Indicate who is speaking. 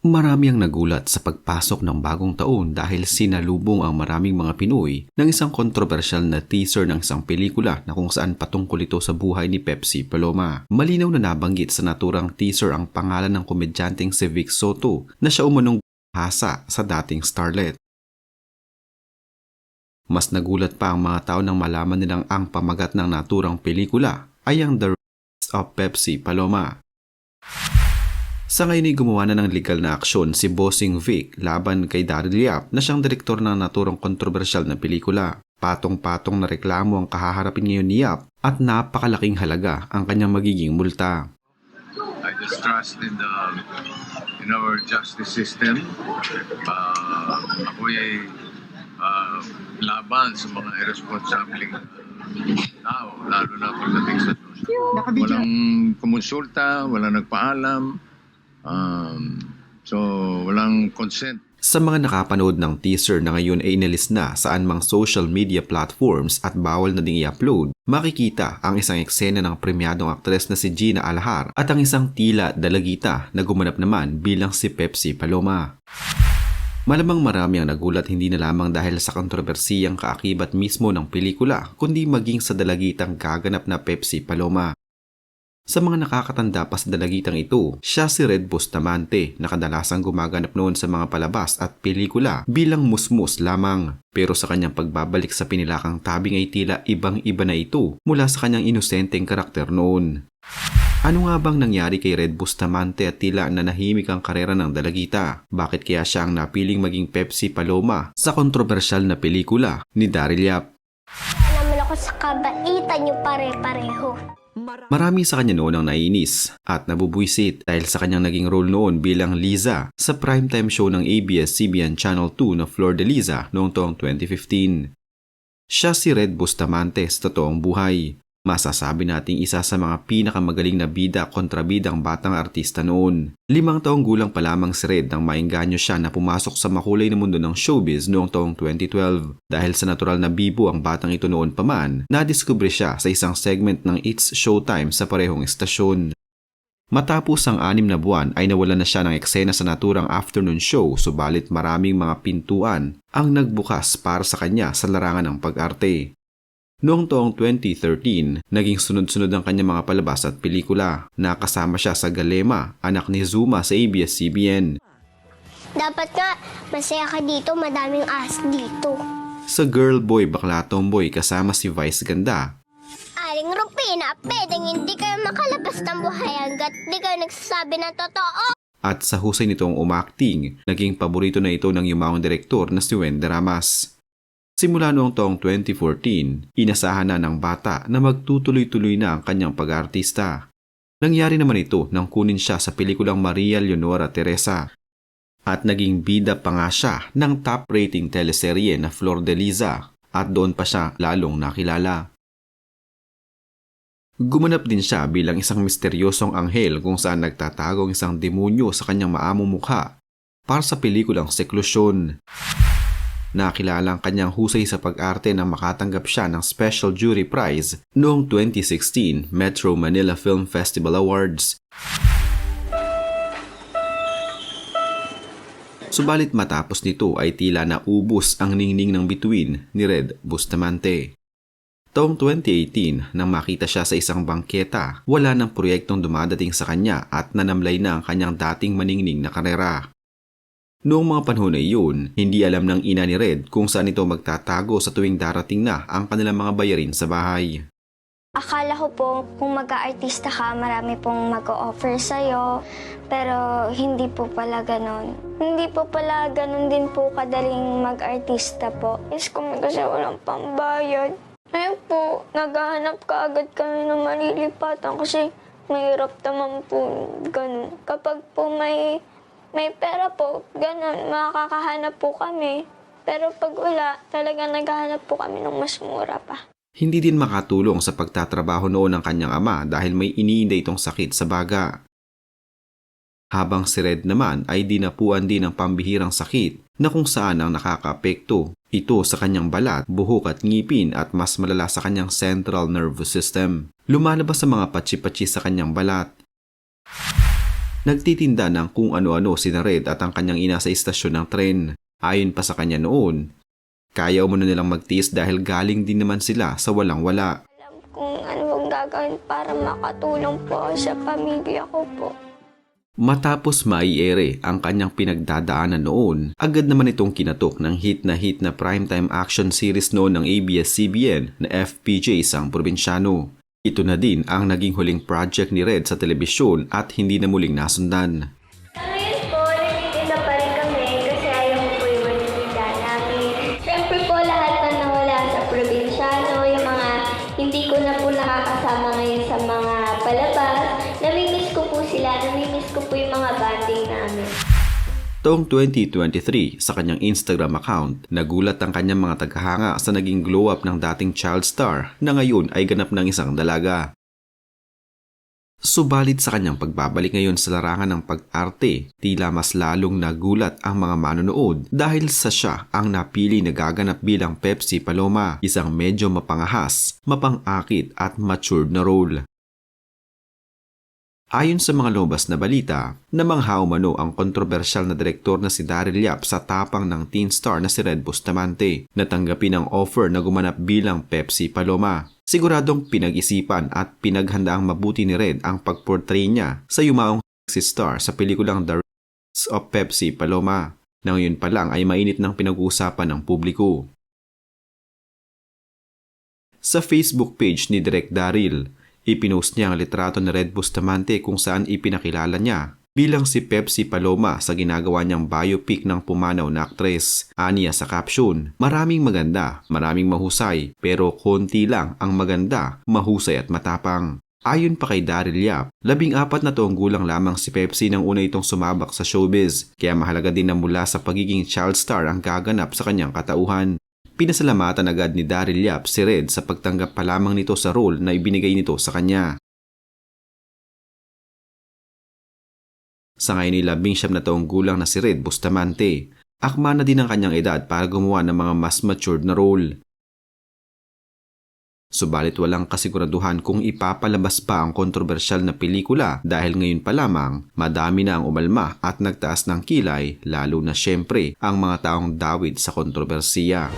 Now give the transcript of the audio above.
Speaker 1: Marami ang nagulat sa pagpasok ng bagong taon dahil sinalubong ang maraming mga Pinoy ng isang kontrobersyal na teaser ng isang pelikula na kung saan patungkol ito sa buhay ni Pepsi Paloma. Malinaw na nabanggit sa naturang teaser ang pangalan ng komedyanteng si Vic Soto na siya umunong hasa sa dating starlet. Mas nagulat pa ang mga tao nang malaman nilang ang pamagat ng naturang pelikula ay ang The Rise of Pepsi Paloma. Sa ngayon ay gumawa na ng legal na aksyon si Bossing Vic laban kay Daryl Yap na siyang direktor ng naturang kontrobersyal na pelikula. Patong-patong na reklamo ang kahaharapin ngayon ni Yap at napakalaking halaga ang kanyang magiging multa.
Speaker 2: I just trust in the in our justice system. Uh, ako ay uh, laban sa mga irresponsibleng tao, lalo na pagdating sa. Walang kumonsulta, walang nagpaalam, um, so walang consent.
Speaker 1: Sa mga nakapanood ng teaser na ngayon ay inalis na saan mang social media platforms at bawal na ding i-upload, makikita ang isang eksena ng premyadong aktres na si Gina Alhar at ang isang tila dalagita na gumanap naman bilang si Pepsi Paloma. Malamang marami ang nagulat hindi na lamang dahil sa kontrobersiyang kaakibat mismo ng pelikula, kundi maging sa dalagitang gaganap na Pepsi Paloma. Sa mga nakakatanda pa sa dalagitang ito, siya si Red Bustamante na kadalasang gumaganap noon sa mga palabas at pelikula bilang musmus lamang. Pero sa kanyang pagbabalik sa pinilakang tabing ay tila ibang-iba na ito mula sa kanyang inosenteng karakter noon. Ano nga bang nangyari kay Red Bustamante at tila nanahimik ang karera ng dalagita? Bakit kaya siya ang napiling maging Pepsi Paloma sa kontrobersyal na pelikula ni Daryl Yap?
Speaker 3: naman ako sa kabaitan niyo pare-pareho.
Speaker 1: Marami sa kanya noon ang nainis at nabubuisit dahil sa kanyang naging role noon bilang Liza sa primetime show ng ABS-CBN Channel 2 na Flor de Liza noong taong 2015. Siya si Red Bustamante sa totoong buhay. Masasabi nating isa sa mga pinakamagaling na bida kontra bidang batang artista noon. Limang taong gulang pa lamang si Red nang maingganyo siya na pumasok sa makulay na mundo ng showbiz noong taong 2012. Dahil sa natural na bibo ang batang ito noon pa man, nadiskubre siya sa isang segment ng It's Showtime sa parehong estasyon. Matapos ang anim na buwan ay nawala na siya ng eksena sa naturang afternoon show subalit maraming mga pintuan ang nagbukas para sa kanya sa larangan ng pag-arte. Noong taong 2013, naging sunod-sunod ang kanyang mga palabas at pelikula. Nakasama siya sa Galema, anak ni Zuma sa ABS-CBN.
Speaker 3: Dapat nga, masaya ka dito, madaming as dito.
Speaker 1: Sa Girl Boy Bakla Tomboy kasama si Vice Ganda.
Speaker 3: Aling Rupina, pwedeng hindi kayo makalabas ng buhay hanggat di kayo nagsasabi ng totoo.
Speaker 1: At sa husay nitong umakting, naging paborito na ito ng yumaong direktor na si Wendy Ramas. Simula noong taong 2014, inasahan na ng bata na magtutuloy-tuloy na ang kanyang pag-artista. Nangyari naman ito nang kunin siya sa pelikulang Maria Leonora Teresa. At naging bida pa nga siya ng top rating teleserye na Flor de Liza at doon pa siya lalong nakilala. Gumanap din siya bilang isang misteryosong anghel kung saan nagtatago ang isang demonyo sa kanyang maamong mukha para sa pelikulang Seklusyon. Nakilala ang kanyang husay sa pag-arte nang makatanggap siya ng Special Jury Prize noong 2016 Metro Manila Film Festival Awards. Subalit matapos nito ay tila naubos ang ningning ng bituin ni Red Bustamante. Taong 2018, nang makita siya sa isang bangketa, wala ng proyektong dumadating sa kanya at nanamlay na ang kanyang dating maningning na karera. Noong mga panahon na iyon, hindi alam ng ina ni Red kung saan ito magtatago sa tuwing darating na ang kanilang mga bayarin sa bahay.
Speaker 3: Akala ko po, kung mag-aartista ka, marami pong mag-o-offer sa'yo. Pero hindi po pala ganon. Hindi po pala ganon din po kadaling mag-artista po. Yes, kung kasi walang pambayad. Ngayon po, naghahanap ka agad kami ng malilipatan kasi mahirap naman po ganun. Kapag po may, may pera po, ganun, makakahanap po kami. Pero pag wala, talagang naghahanap po kami ng mas mura pa.
Speaker 1: Hindi din makatulong sa pagtatrabaho noon ng kanyang ama dahil may iniinda itong sakit sa baga. Habang si Red naman ay dinapuan din ng pambihirang sakit na kung saan ang nakakaapekto ito sa kanyang balat, buhok at ngipin at mas malala sa kanyang central nervous system. Lumalabas sa mga patsi-patsi sa kanyang balat. Nagtitinda ng kung ano-ano si Red at ang kanyang ina sa istasyon ng tren. Ayon pa sa kanya noon, kaya umano nilang magtiis dahil galing din naman sila sa walang-wala.
Speaker 3: Alam kung ano ang gagawin para makatulong po sa pamilya ko po.
Speaker 1: Matapos maiere ang kanyang pinagdadaanan noon, agad naman itong kinatok ng hit na hit na primetime action series noon ng ABS-CBN na FPJ Sang Probinsyano. Ito na din ang naging huling project ni Red sa telebisyon at hindi na muling nasundan. Taong 2023, sa kanyang Instagram account, nagulat ang kanyang mga tagahanga sa naging glow up ng dating child star na ngayon ay ganap ng isang dalaga. Subalit sa kanyang pagbabalik ngayon sa larangan ng pag-arte, tila mas lalong nagulat ang mga manonood dahil sa siya ang napili na gaganap bilang Pepsi Paloma, isang medyo mapangahas, mapangakit at matured na role. Ayon sa mga lobas na balita, namangha umano ang kontrobersyal na direktor na si Daryl Yap sa tapang ng teen star na si Red Bustamante na tanggapin ang offer na gumanap bilang Pepsi Paloma. Siguradong pinag-isipan at pinaghandaang mabuti ni Red ang pagportray niya sa yumaong si star sa pelikulang The Rise of Pepsi Paloma na ngayon pa lang ay mainit ng pinag-uusapan ng publiko. Sa Facebook page ni Direk Daryl, Ipinost niya ang litrato ni Red Bustamante kung saan ipinakilala niya bilang si Pepsi Paloma sa ginagawa niyang biopic ng pumanaw na aktres. Aniya sa caption, maraming maganda, maraming mahusay, pero konti lang ang maganda, mahusay at matapang. Ayon pa kay Daryl Yap, labing apat na taong gulang lamang si Pepsi nang una itong sumabak sa showbiz, kaya mahalaga din na mula sa pagiging child star ang gaganap sa kanyang katauhan. Pinasalamatan agad ni Daryl Yap si Red sa pagtanggap pa lamang nito sa role na ibinigay nito sa kanya. Sa ngayon ay labing siyam na taong gulang na si Red Bustamante. Akma na din ang kanyang edad para gumawa ng mga mas matured na role. Subalit walang kasiguraduhan kung ipapalabas pa ang kontrobersyal na pelikula dahil ngayon pa lamang madami na ang umalma at nagtaas ng kilay lalo na syempre ang mga taong dawid sa kontrobersiya.